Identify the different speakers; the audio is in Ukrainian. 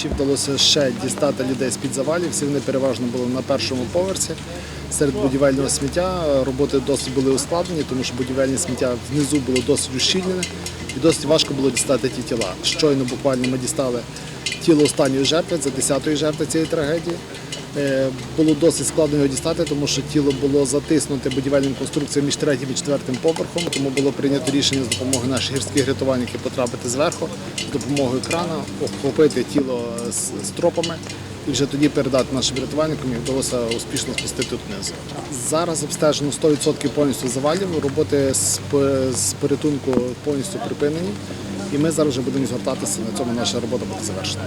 Speaker 1: Вночі вдалося ще дістати людей з-під завалів. Всі вони переважно були на першому поверсі. Серед будівельного сміття роботи досить були ускладнені, тому що будівельне сміття внизу було досить ущільнене і досить важко було дістати ті тіла. Щойно буквально ми дістали тіло останньої жертви, це 10-ї жертви цієї трагедії. Е, Було досить складно його дістати, тому що тіло було затиснуте будівельним конструкціями між третім і четвертим поверхом. Тому було прийнято рішення з допомогою наших гірських рятувальників потрапити зверху з допомогою крана, охопити тіло з, з тропами і вже тоді передати нашим рятувальникам і вдалося успішно спасти тут внизу. Зараз обстежено 100% повністю завалів. Роботи з, порятунку повністю припинені. І ми зараз вже будемо звертатися. На цьому наша робота буде завершена.